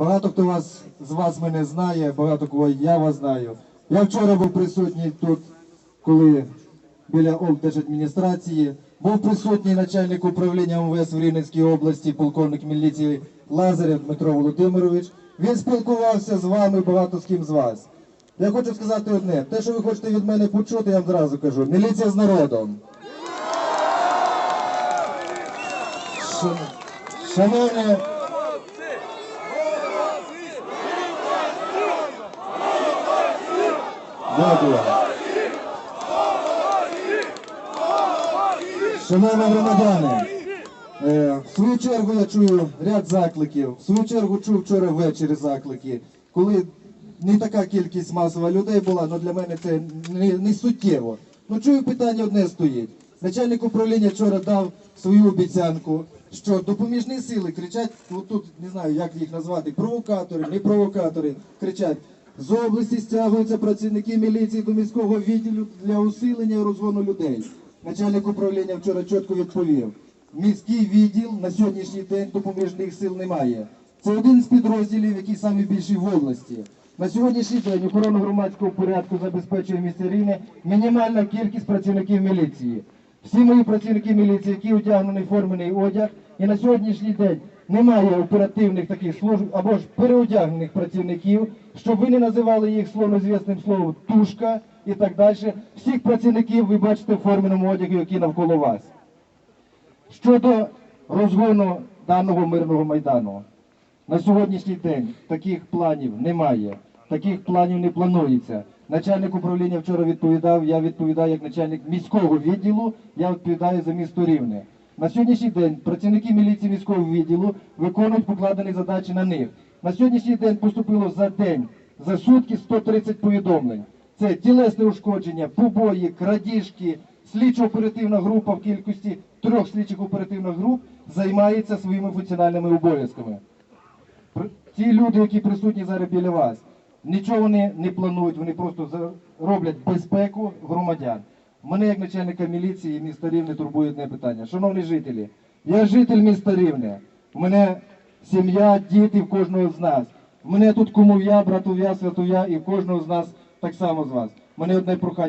Багато хто вас з вас мене знає, багато кого я вас знаю. Я вчора був присутній тут, коли біля облдержадміністрації. Був присутній начальник управління МВС в Рівненській області, полковник міліції Лазарєв Дмитро Володимирович. Він спілкувався з вами, багато з ким з вас. Я хочу сказати одне: те, що ви хочете від мене почути, я вам зразу кажу. Міліція з народом. Ш- Шановні, Дякую. Шановні громадяни, е, в свою чергу я чую ряд закликів. В свою чергу чув вчора ввечері заклики, коли не така кількість масова людей була, але для мене це не, не суттєво. Ну чую питання одне стоїть. Начальник управління вчора дав свою обіцянку, що допоміжні сили кричать, ну тут не знаю, як їх назвати, провокатори, не провокатори, кричать. З області стягуються працівники міліції до міського відділу для усилення і розгону людей. Начальник управління вчора чітко відповів: міський відділ на сьогоднішній день допоміжних сил немає. Це один з підрозділів, який саме більший в області. На сьогоднішній день охорону громадського порядку забезпечує місце Рівне мінімальна кількість працівників міліції. Всі мої працівники міліції, які одягнені формений одяг, і на сьогоднішній день немає оперативних таких служб або ж переодягнених працівників, щоб ви не називали їх словнозвісним словом тушка і так далі. Всіх працівників ви бачите в форменому одягу, які навколо вас. Щодо розгону даного мирного майдану, на сьогоднішній день таких планів немає, таких планів не планується. Начальник управління вчора відповідав, я відповідаю як начальник міського відділу, я відповідаю за місто Рівне. На сьогоднішній день працівники міліції міського відділу виконують покладені задачі на них. На сьогоднішній день поступило за день, за сутки 130 повідомлень. Це тілесне ушкодження, побої, крадіжки, слідчо-оперативна група в кількості трьох слідчих оперативних груп займається своїми функціональними обов'язками. Ті люди, які присутні зараз біля вас, нічого вони не планують, вони просто роблять безпеку громадян. Мене, як начальника міліції міста Рівне, турбує одне питання. Шановні жителі, я житель міста Рівне. У мене сім'я, діти в кожного з нас. У мене тут кумов'я, братов'я, святов'я і в кожного з нас так само з вас. У мене одне прохання.